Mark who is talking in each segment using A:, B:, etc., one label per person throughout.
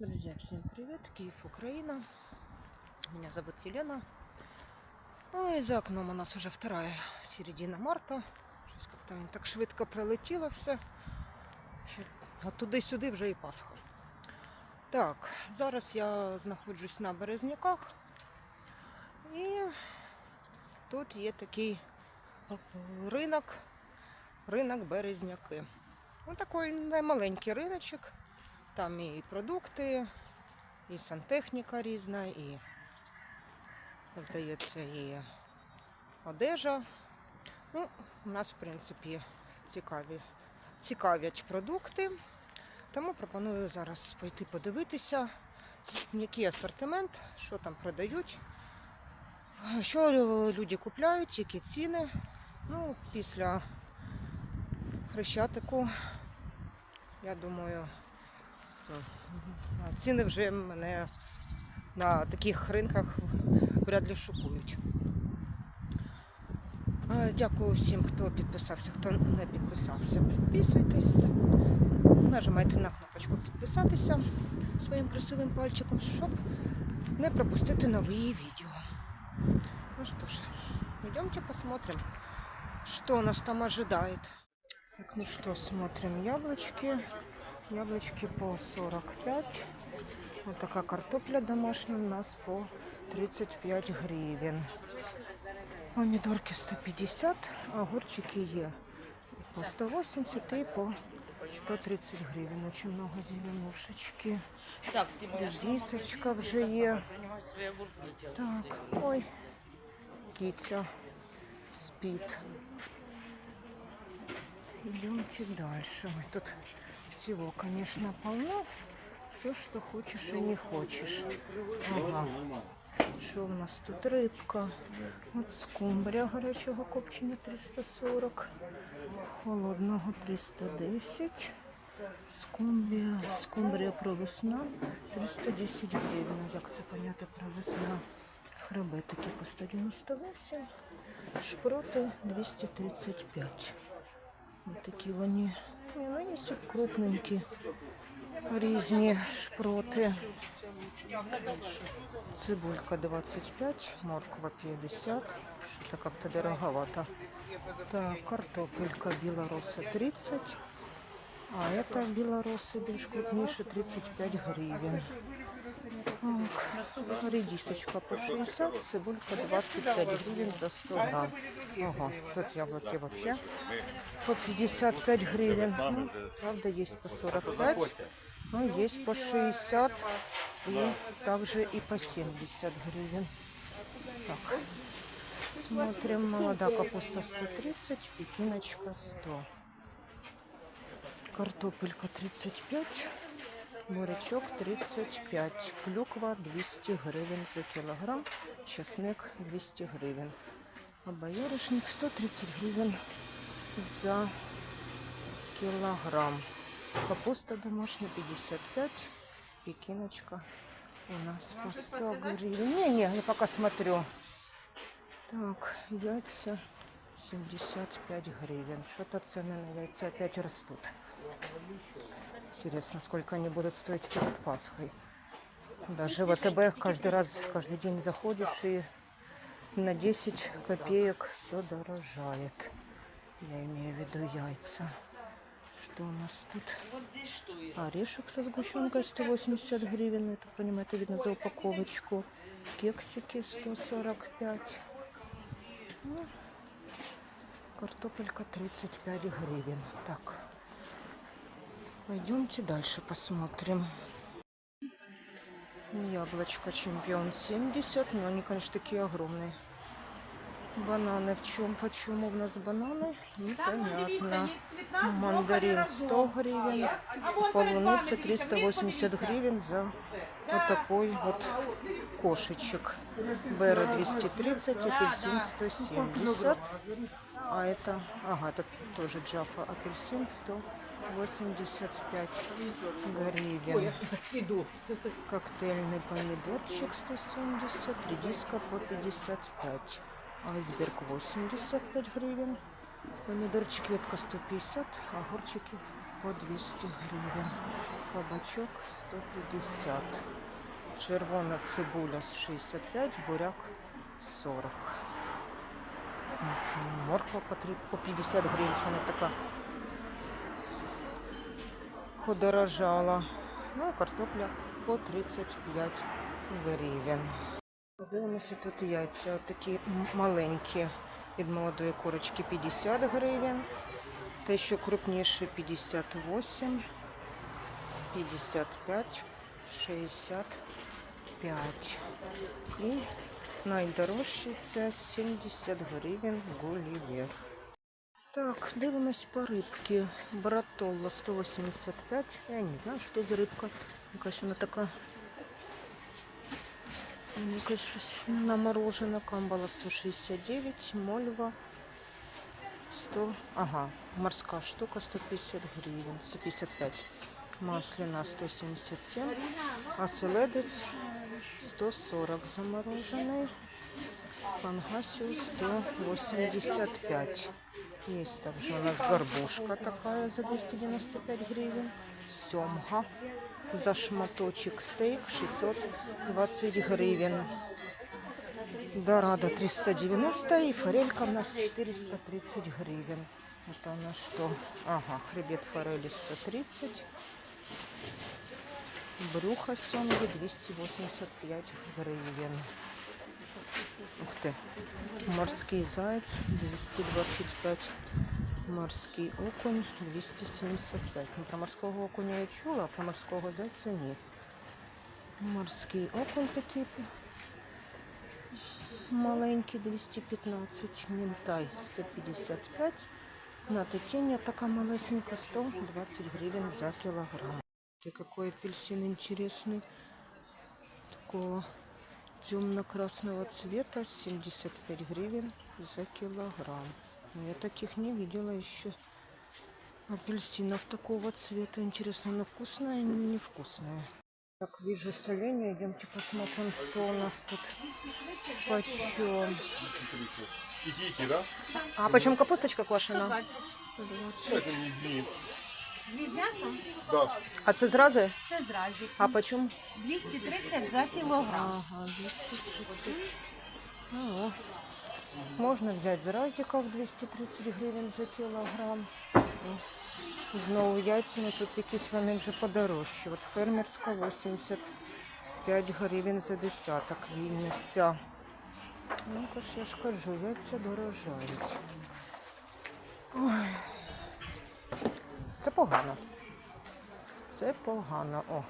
A: Друзья, всем привет! Киев, Украина. Меня зовут Елена. Ну и за окном у нас уже вторая середина марта. Щось как-то так швидко пролетіло все. А туди-сюди вже і Пасха. Так, зараз я знаходжусь на Березняках. І тут є такий ринок, ринок Березняки. Ось такий немаленький риночок. Там і продукти, і сантехніка різна, і, здається, і одежа. Ну, у нас, в принципі, цікаві, цікавлять продукти. Тому пропоную зараз пойти подивитися, який асортимент, що там продають, що люди купляють, які ціни. Ну, після хрещатику, я думаю, Ціни вже мене на таких ринках вряд ли шокують. Дякую всім, хто підписався, хто не підписався. Підписуйтесь, нажимайте на кнопочку підписатися своїм красивим пальчиком, щоб не пропустити нові відео. Ну что ж, идемте посмотрим, что нас там ожидает. Так, ну что, смотрим яблочки. Яблочки по 45. Вот такая картопля домашняя у нас по 35 гривен. Помидорки 150, огурчики є по 180 и по 130 гривен. Очень много зеленушечки.
B: Так,
A: Редисочка вже є. Так, ой, киця спит. Идемте дальше. Ой, тут всего, конечно, полно. Все, что хочешь и не хочешь. Ага. Що в нас тут рибка? От скумбря гарячого копчення 340, холодного 310. Скумбрія, скумбрія провесна 310 гривень. Як це поняти провесна? Хребетики по 198, шпроти 235. Ось такі вони. Ще крупненькі, різні шпроти. Цибулька 25, морква 50. Что-то как-то дороговато. Так, картопелька белороса 30. А это белоросы більш крупніше 35 гривен. Так, редисочка по 60, цибулька 25 гривен за 100 грамм. Ага, тут яблоки вообще по 55 гривен. Ну, правда, есть по 45, но есть по 60 и также и по 70 гривен. Так, смотрим, молодая капуста 130, пекиночка 100. Картопелька 35, бурячок 35, клюква 200 гривень за кілограм, чесник 200 гривень. А бояришник 130 гривень за кілограм. Капуста домашняя 55, пекиночка у нас по 100 гривен. Не-не, я пока смотрю. Так, яйца 75 гривен. Что-то цены на яйца опять растут. Интересно, сколько они будут стоить перед Пасхой. Даже в АТБ каждый раз, каждый день заходишь и на 10 копеек все дорожает. Я имею в виду яйца. Что у нас тут? Орешек со сгущенкой 180 гривен. Это, понимаете, видно за упаковочку. Кексики 145. Ну, картопелька 35 гривен. Так. Пойдемте дальше посмотрим. Яблочко чемпион 70. Но они, конечно, такие огромные. Бананы в чем? Почему у нас бананы? Непонятно. Мандарин 100 гривен. Полуница 380 гривен за вот такой вот кошечек. Бера 230, апельсин 170. А это, ага, это тоже джафа. Апельсин 185 гривен. Коктейльный помидорчик 170, редиска по 55. Айсберг 85 гривен. Помидорчик ветка 150, огурчики по 200 гривен. Кабачок 150. Червона цибуля 65, буряк 40. Морква по, три- по 50 гривень, що вона така подорожала. Ну, картопля по 35 гривень. Подивимося тут яйця. Такі маленькі від молодої курочки 50 гривень. Те, що крупніше 58, 55, 65. І найдорожчий це 70 гривень Гулівер. Так, дивимось по рибки. Братолла 185. Я не знаю, що за рибка. Якась вона така. Якась щось наморожена. Камбала 169, мольва 100. Ага, морська штука 150 гривень, 155. Масляна 177, а селедець 140 заморожений. Пангасиус 185. Есть также у нас горбушка такая за 295 гривен. Семга за шматочек стейк 620 гривен. Дорадо 390 и форелька у нас 430 гривен. Это у нас что? Ага, хребет форели 130. Брюхо семги 285 гривен. Ух ты. Морский заяц 225. Морський окунь 275. Ну, про морського окуня я чула, а про морського зайця ні. Морський окунь такий маленький 215. Мінтай 155. На тетіння така малесенька 120 гривень за кілограм. Ты какой апельсин интересный. Такого темно-красного цвета 75 гривен за килограмм. Но Я таких не видела еще. Апельсинов такого цвета. Интересно, оно вкусное или невкусное? Так, вижу соленье. Идемте посмотрим, что у нас тут почем.
C: Идите, да?
A: А почем капусточка квашена?
D: 120.
A: 120.
D: Дві з м'ясом?
C: Да.
A: А це зрази?
D: Це зразі.
A: А почем?
D: 230 за кілограм.
A: Ага, 230. Ну, можна взяти зразиків 230 гривень за кілограм. Знову яйцями тут якісь вони вже подорожчі. От фермерська 85 гривень за десяток Вінниця. Ну, то ж я ж кажу, яйця дорожають. Ой. Це погано. Це погано. О.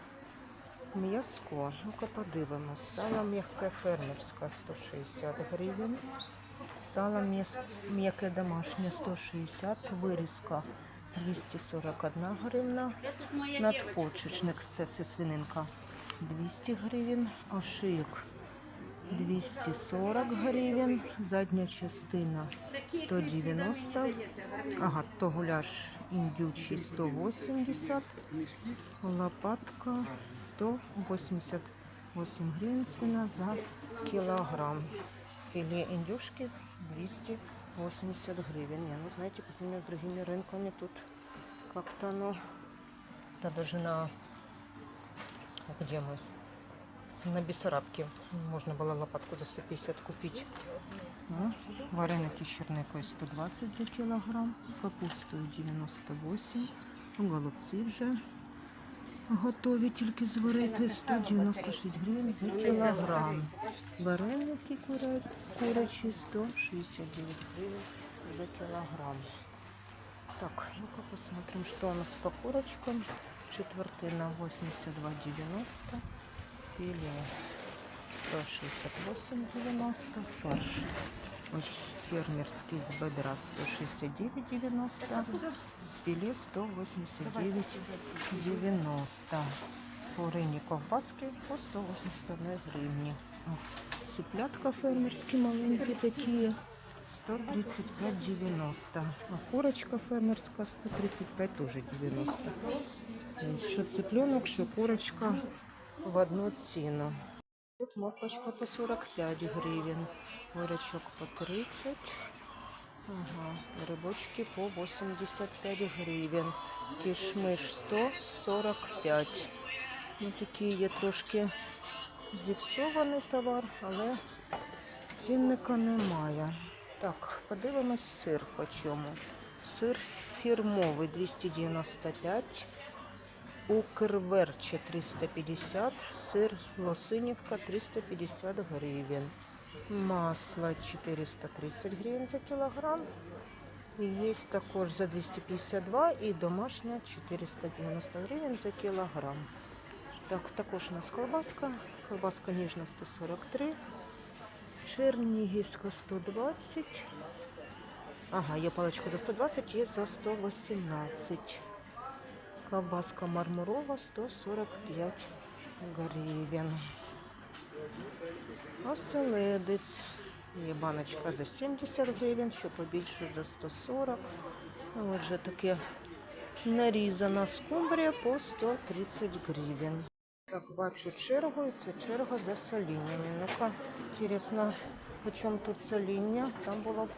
A: М'язко. Ну-ка подивимось. Сало м'яке фермерське 160 гривень. Сало м'яке домашнє 160, вирізка 241 гривна. Надпочечник, це все свининка 200 гривень, ошийок 240 гривень, задня частина 190, ага, то гуляш індючий 180, лопатка 188 гривен свина за килограмм. Филе индюшки 280 гривен. Не, ну знаете, по сравнению с другими рынками тут как-то оно... Да даже на... Где мы? На Бессарабке можно было лопатку за 150 купить. Вареники с черникой 120 за килограмм, с капустой 98, голубці вже готові тільки зварити 196 гривень за кілограм. Вареники курячі 169 гривень за кілограм. Так, ну-ка посмотрим, что у нас по курочкам. Четвертина 82,90. Филе 168,90. Фарш. Ой, фермерский с бедра 169,90. С филе 189,90. Курині ковбаски по 181 гривні. О, Цыплятка фермерські маленькі такі 135,90. А курочка фермерська 135 теж 90. Тобто, Що цыпленок, що курочка в одну ціну. Тут моркочка по 45 гривень, курочок по 30, Ага, грибочки по 85 гривень. Кішмиш 145. Ну, такий є трошки зіпсований товар, але цінника немає. Так, подивимось сир по чому. Сир фірмовий 295. Укрверче 350, сир Лосинівка 350 гривень. Масло 430 гривень за кілограм. І Є також за 252 і домашня 490 гривень за кілограм. Так, також у нас колбаска. Колбаска ніжна 143. Чернігівська 120. Ага, є паличка за 120, є за 118. Колбаска мармурова 145 гривень. Оселедець. Є баночка за 70 гривень, що побільше за 140. А Отже, таке нарізана скумбрія по 130 гривень. Так, бачу чергу, і це черга за соліннями. Ну-ка, інтересно, по чому тут соління? Там була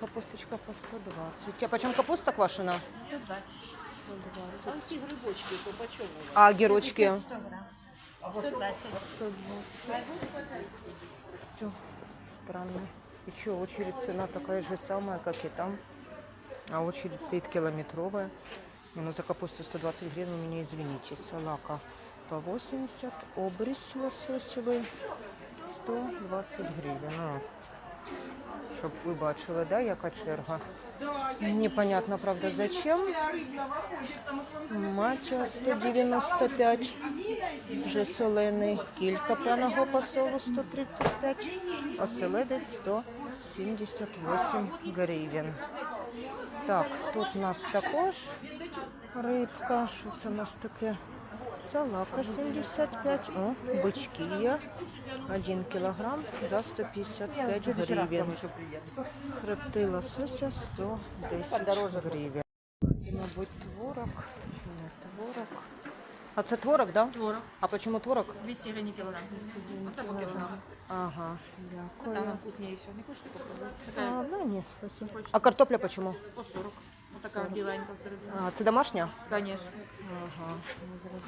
A: капусточка по 120. А по чому капуста квашена?
D: 120.
A: 120.
B: Там ті грибочки, то по чому? у вас?
A: А огірочки?
D: 100 грам. 120.
A: 120. Странно. И что, очередь цена такая же самая, как и там. А очередь стоит километровая. Не, ну за капусту 120 гривен у меня, извините. Салака по 80. Обрис лососевый 120 гривен. Ну, щоб ви бачили, да, яка черга. Непонятно, правда, зачем. Матча 195, вже солений, кілька пряного посолу 135, оселедець 178 гривень. Так, тут у нас також рибка. Що це у нас таке? Салака 75, о, бички є. 1 кілограм за 155 гривень. Хребти лосося 110 гривень. Це, мабуть, творог. Чи не творог? А це творог, да?
B: Творог.
A: А почему творог?
B: 200 гривень кілограм. Оце по кілограму.
A: Ага, дякую.
B: вкусніше. Не хочете попробувати?
A: А, ну, ні, спасибо. А картопля почему?
B: по 40. Отака
A: 40.
B: біленька всередині.
A: А, це домашня?
B: Конечно.
A: Ага,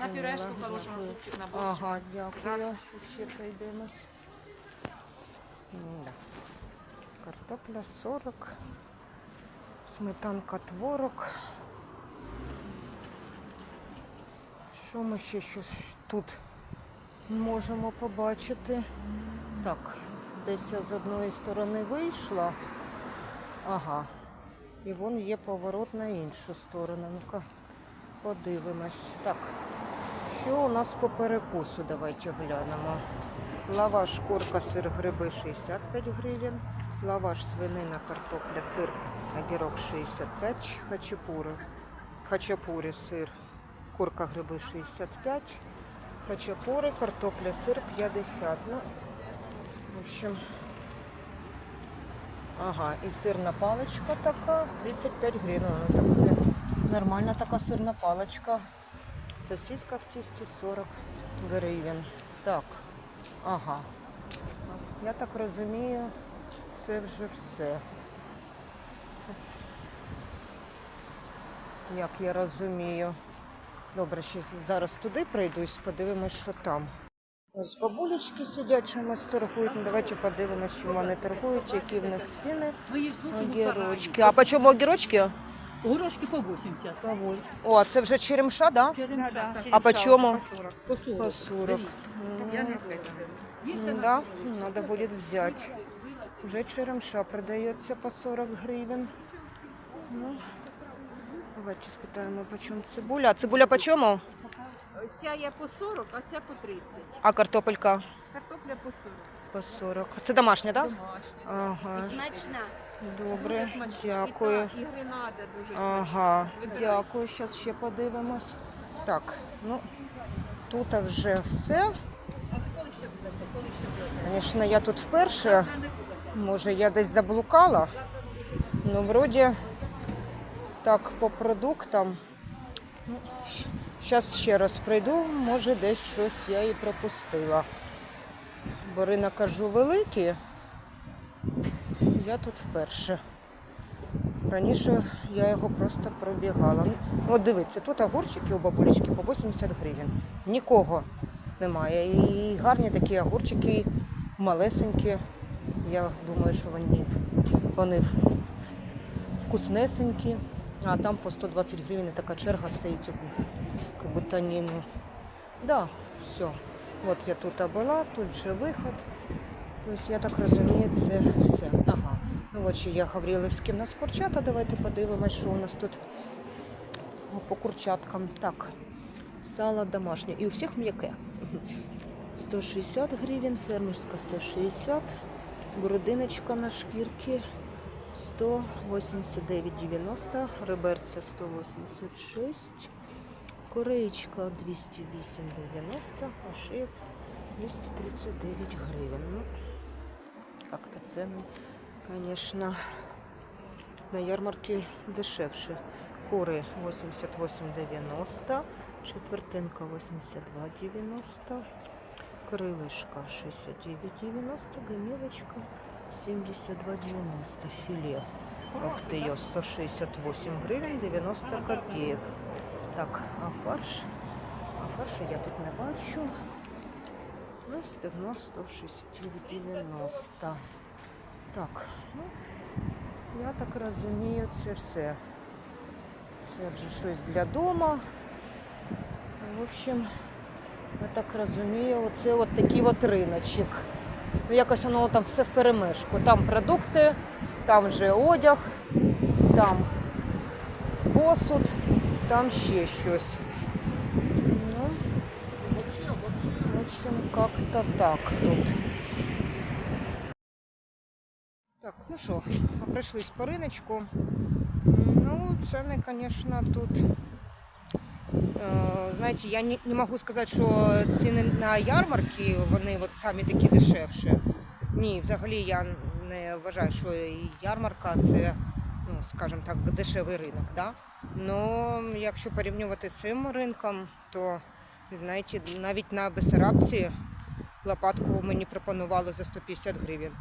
A: не
B: На пюрешку
A: Дякую.
B: супчик на борщ.
A: Ага, дякую. Щось ще прийдемось. Да. Картопля 40. Сметанка творог. Що ми ще щось тут можемо побачити? Так, десь я з одної сторони вийшла. Ага. І вон є поворот на іншу сторону. Ну-ка, подивимось. Так, що у нас по перекусу? Давайте глянемо. Лаваш, курка, сир, гриби 65 гривень. Лаваш, свинина, картопля, сир, огірок 65, хачапури. Хачапурі, сир, курка, гриби 65, хачапури, картопля, сир 50. Ну, в общем, ага, і сирна паличка така, 35 гривень. Ну, так, нормальна така сирна паличка. Сосиска в тісті 40 гривень. Так, ага. Я так розумію, це вже все. Як я розумію. Добре, ще зараз туди пройдусь, подивимось, що там. Ось бабулечки сидять, чимось торгують. Ну, давайте подивимось, чим вони торгують, які в них ціни. Огірочки. А по чому огірочки?
E: Горошки по 80.
A: Кавуль. О, а це вже черемша, да?
E: Черемша.
A: А по чому?
E: По 40.
A: По 40.
E: Я не
A: м, Да, надо будет взять. Уже черемша продается по 40 гривен. Ну, давайте спитаємо, по чому цибуля. А цибуля по чому?
F: Ця є по 40, а ця по 30.
A: А картопелька?
F: Картопля по 40.
A: По 40. Це домашня, так?
F: Домашня.
A: Ага,
D: Смачна.
A: добре,
F: Дуже смачна.
A: дякую.
F: І, та, і гренада дуже смачна.
A: Ага, дякую. Зараз ще подивимось. Так, ну тут вже все. Звісно, я тут вперше. Може, я десь заблукала. Ну, вроді, так, по продуктам. Ну, Зараз ще раз пройду, може десь щось я і пропустила. Бо ринок, кажу, великий. Я тут вперше. Раніше я його просто пробігала. Ну, От дивіться, тут огурчики у бабулечки по 80 гривень. Нікого немає. І гарні такі огурчики, малесенькі. Я думаю, що вони, вони вкуснесенькі. А там по 120 гривень така черга стоїть, як будто ні, ну. Да, все. От я тут була, тут вже виход. Тобто, я так розумію, це все. Ага. Ну от ще я Гаврилівським у нас курчата. Давайте подивимось, що у нас тут по курчаткам. Так, сало домашнє. І у всіх м'яке. 160 гривень, фермерська 160, грудиночка на шкірки 189,90, реберця 186, кореєчка 208,90, а шиєк 239 гривень. Ну, как-то цены, конечно, на ярмарке дешевше. Кури 88,90, четвертинка 82,90, крилишка 69,90, гомілочка 72,90, філе. Ух ти, йо, 168 гривень 90 копійок. Так, а фарш? А фаршу я тут не бачу. Ну, стегно 169,90. Так, ну, я так розумію, це все. Це вже щось для дома. В общем, я так розумію, оце от такий от риночок. Ну, якось воно там все в перемешку. Там продукти, там же одяг, там посуд, там ще щось. Ну, в общем, как-то так тут. Так, ну що, пройшлись по риночку. Ну, ціни, звісно, тут. Е, знаєте, я не, можу сказати, що ціни на ярмарки, вони от самі такі дешевші. Ні, взагалі я не вважаю, що ярмарка це, ну, скажімо так, дешевий ринок. Да? Ну, якщо порівнювати з цим ринком, то знаєте, навіть на Бесарабці лопатку мені пропонували за 150 гривень.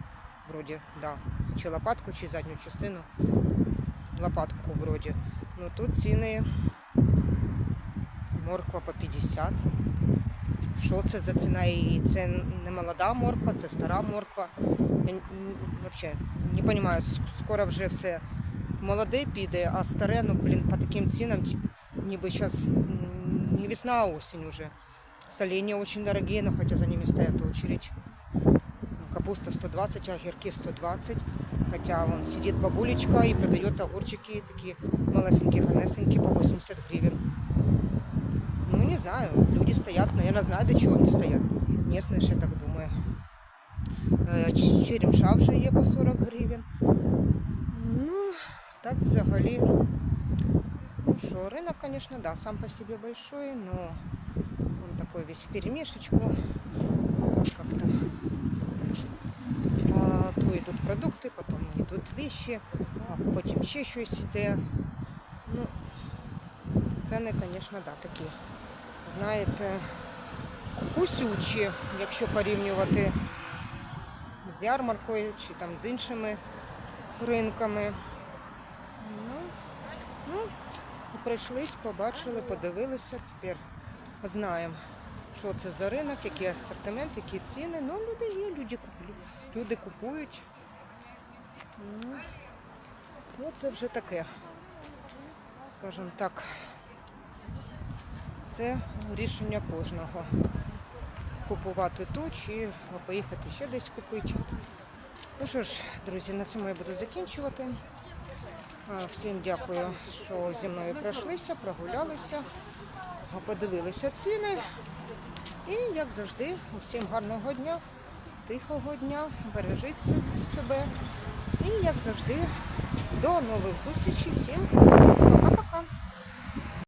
A: Вроді, да. Чи лопатку, чи задню частину. Лопатку вроді. Ну тут ціни морква по 50. Що це за ціна? І це не молода морква, це стара морква. Я взагалі не розумію, скоро вже все молоде піде, а старе, ну блін, по таким цінам, ніби зараз не весна, а осень уже. Соленья очень дорогие, но хотя за ними стоят очередь. Капуста 120, огірки 120. Хотя вон сидит бабулечка и продает огурчики такие малесенькие, гарнесенькие по 80 гривен. Знаю, люди стоят, наверное, знают, до чего они стоят. Местные я так думаю. Ч- Черемша вже є по 40 гривень. Ну, так взагалі. Ну что, рынок, конечно, да, сам по себе большой, но он такой весь в перемешечку. Как-то то йдуть продукти, потім йдуть вещи, а потім ще щось йде. Ну, ціни, звісно, да, такі, знаєте, кусючі, якщо порівнювати з ярмаркою чи там з іншими ринками. Ну, ну, пройшлись, побачили, подивилися, тепер знаємо, що це за ринок, який асортимент, які ціни. Ну, люди є, люди. Люди купують. Ну, ну, це вже таке, скажімо так, це рішення кожного. Купувати тут чи поїхати ще десь купити. Ну що ж, друзі, на цьому я буду закінчувати. Всім дякую, що зі мною пройшлися, прогулялися, подивилися ціни. І, як завжди, усім гарного дня тихого дня, бережіть себе. І як завжди, до нових зустрічей. Всім пока-пока.